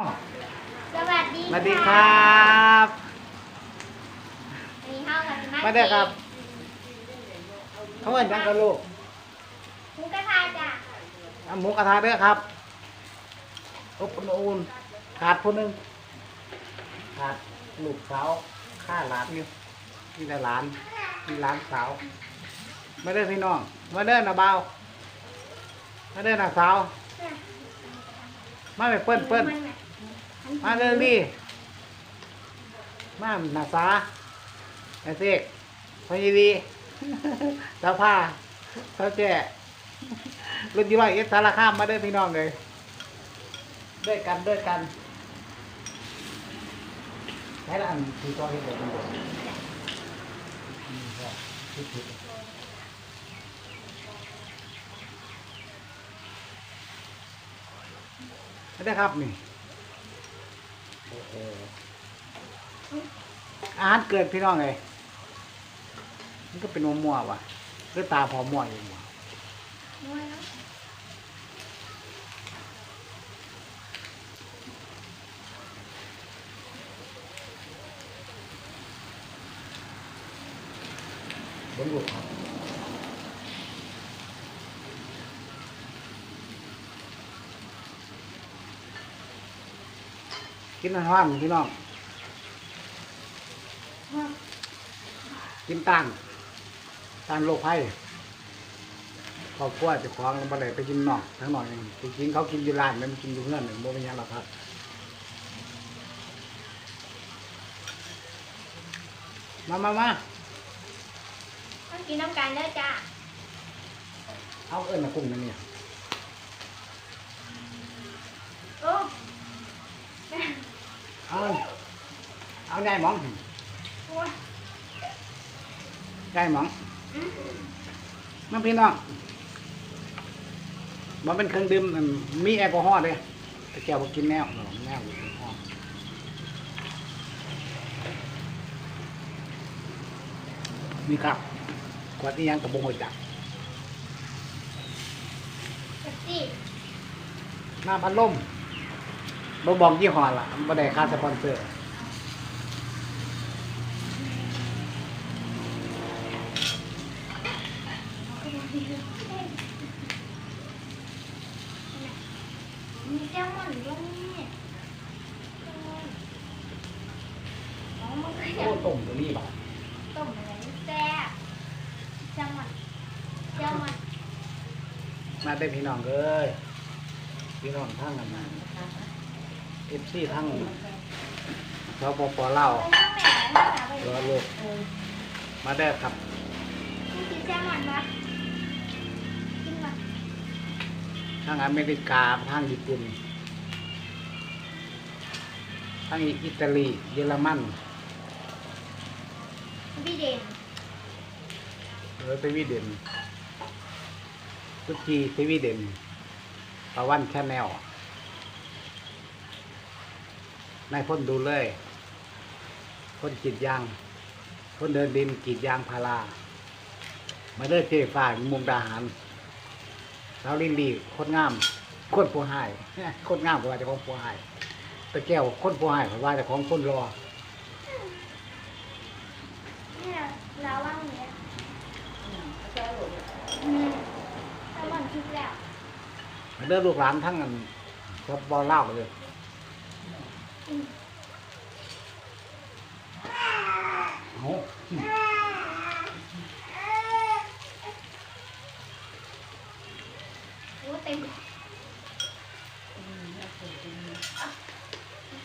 อ้าวสวัสดีสวัสดีครับวันนี้เข้ากับสมาได้ครับเขาเอิ้นหยังกับลูกหมุกกระทะจ้ะเอาหมูกระทะเด้อครับอบอุ่นๆขาดคนหนึงขาดลูกสาวข้าหลานอยู่นี่แต่หลานนี่หลานสาวมาเด้อพี่น้องมาเด้อนะเบาวมาเด้อนะสาว มาไปเปิ้นเปิ้น มาเด้อลี่มาหนาสาไอเสกพยีดีสาวผ้าสาวแจ่รุ่นยี่ว่าเอสสารข้ามมาเด้อพี่น้องเลย ด้วยกันด้วยกันใช้ละอันคือตัวเอืมครับผิดๆไม่ได้ครับนี่ อาหารเกิดพี่น้องเลยมันก็เป็นมัวมัวๆว่ะหรือตาพอมัวอยู่ว่ะบนลูกครับ กินอาหารพี่น้อง กินตั้งตั้งโรคภัยครอบครัวเจะคล้าของบ่ได้ไปกินนอกทั้งนอกเองไปกินเขากินอยู่ร้านไม่มากินอยู่เพื่อนหนึ่งบ่เป็นหยังหรอกครับมามามาต้องกินน้ำกันเด้อจ้ะเอาเอิ้นมากุ้งนั่นเนี่ย โอ้ เอาเอาได้หมองโอ้ยได้หมองอืมน้ำพี่น้องมันเป็นเครื่องดื่มอันมีแอลกอฮอล์เลยแต่แกบอกกินแนวหรอแนวอยู่ในห้องนี่ครับกวดนี้ยังกับบงหัวจักเจ็บสิหน้าพัดลม บ่บอกยี่ห้อละบ่ได้ค่าสปอนเซอร์มีแก้วหมันด้วยนี่อ๋อมันก็โอ้จะต้มตัวนี้บ่าต้มอะไรแซ่บแก้วหมันแก้วหมันมาได้พี่น้องเอ้ยพี่น้องทั้งกันมา เอฟซีทั้งสปปลาวไปนั่งแม่ไปนั่งหาไปรอลูกมาได้อครับนี่กินแก้วหมันปะกินมาทั้งอเมริกาทั้งญี่ปุ่นทั้งอิตาลีเยอรมันพี่เด่นหรือสวีเดนตุรกีสวีเดนตะวันแชนแนล นายพ่นดูเลยพ่นกรีดยางพ่นเดินดินกรีดยางพารามาเด้อเจฝ่ายมุมดาหารสาวลินดีโคตรงามโคตรผู้หายโคตรงามกว่าเจะของผู้หายตะแก้วโคตรผู้หายเพราะว่าเจะของคนรอเนี่ยเราว่างเนี้ยอืมแก้วหมันคิดแล้วมาเด้อลูกหลานทั้งนั้นกับบอลเล่าวเลย เอาโอ้เต็มไม่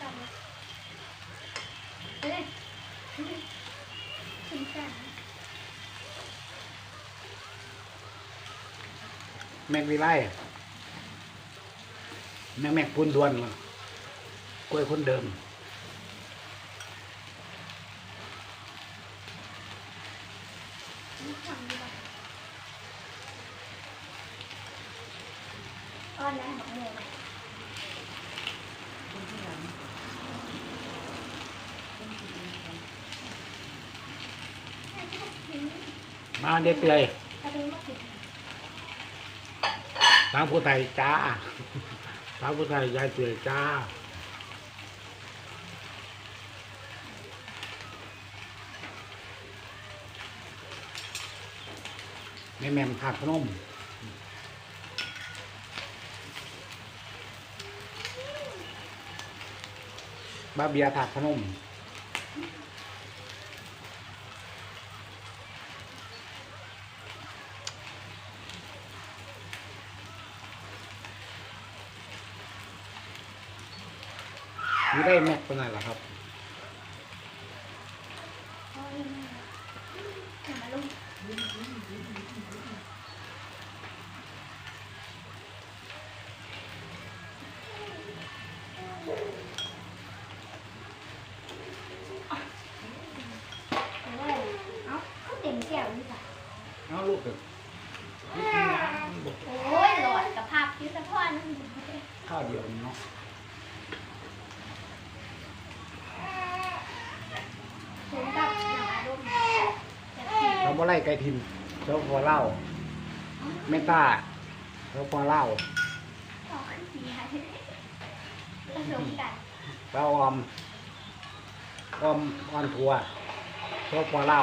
ต้องเลยขึ้นกันแม็กวิไลแม่แม็กพูนดวนมัน กล้วยคนเดิมมาเด็กเลยถ้าเป็นมะเขือสาวผู้ไทยจ้า สาวผู้ไทยยายเตือยจ้า ม่แม่มถาดพนมบาเบียถาดพนมนี่ได้แม็กเป็นไงล่ะครับ โอ้ยอย่ามาลุกโอ้ยเอ้าเขาเต็มแก้วนี่ค่ะ เอาลูกเถอะ โอ้ยหลอดกับภาพยุทธพรนั่น ข้าวเดียวเนาะ ถึงกับหนังอารมณ์แบบที่เราไล่ไก่ทินเราพอเล่าเมตตาเราพอเล่าเบ้าอมกันเราออมออมออนทัวร์เราพอเล่า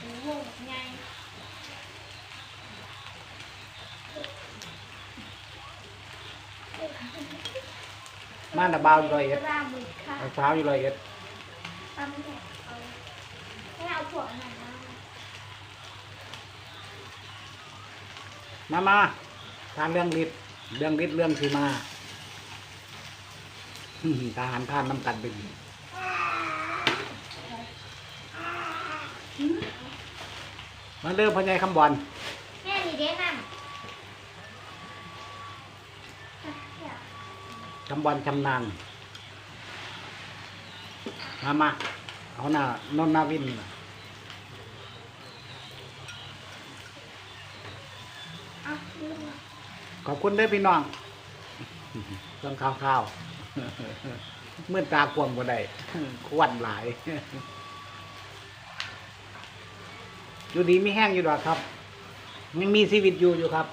โอ้โหไง มาดาบาวอยู่ร้อยเอ็ดรามือค่ะเอาสาวอยู่ร้อยเอ็ดปั๊มแขกเอาให้เอาถั่วหน่อยนะมามาทานเรื่องฤทธิ์เรื่องฤทธิ์เรื่องคือมาทหารท่านน้ำกันเป็นมาเริ่มพญายคำบอลแม่นี่เด้นั่น คำบอลชำนาญมามาเอาหน้านนนาวินขอบคุณด้อพี่น้องเรื่องข้าวข้าวๆเมื่อตากวมบ่ได้ควันหลายอยู่ดีไม่แห้งอยู่ดอกครับยังมีชีวิตอยู่อยู่ครับ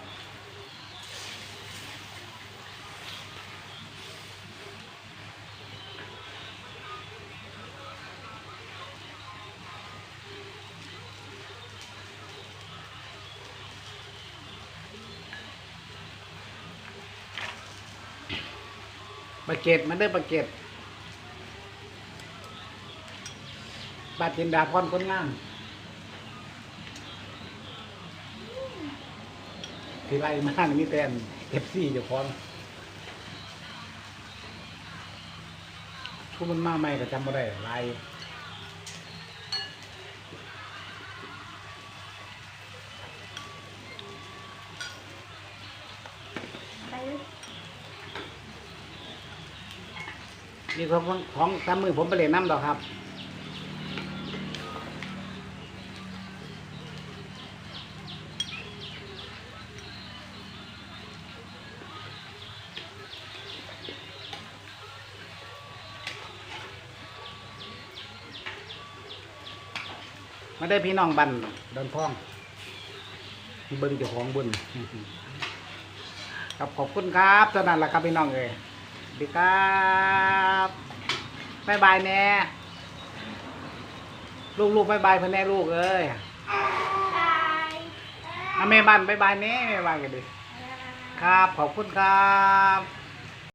ปาเกตมันได้อปาเกตบาดจินดาพรคนงามที่ไรมากมีแต่เอฟซีเจ้าของทุกมันมาใหม่ก็จำไม่ได้ไร นี่ของของของทำมือผมไปเล่นน้ำดอกครับมาได้พี่น้องบันดอนพ่องเบิ้งเจ้าของบุญครับขอบคุณครับเท่านั้นละครับพี่น้องเอ้ย ดีครับบายบายแน่ลูกลูกบายบายเพื่อนแน่ลูกเอ้ยบายอาแม่บ้านบายบายแน่แม่บ้านกันดิครับ ขอบคุณครับ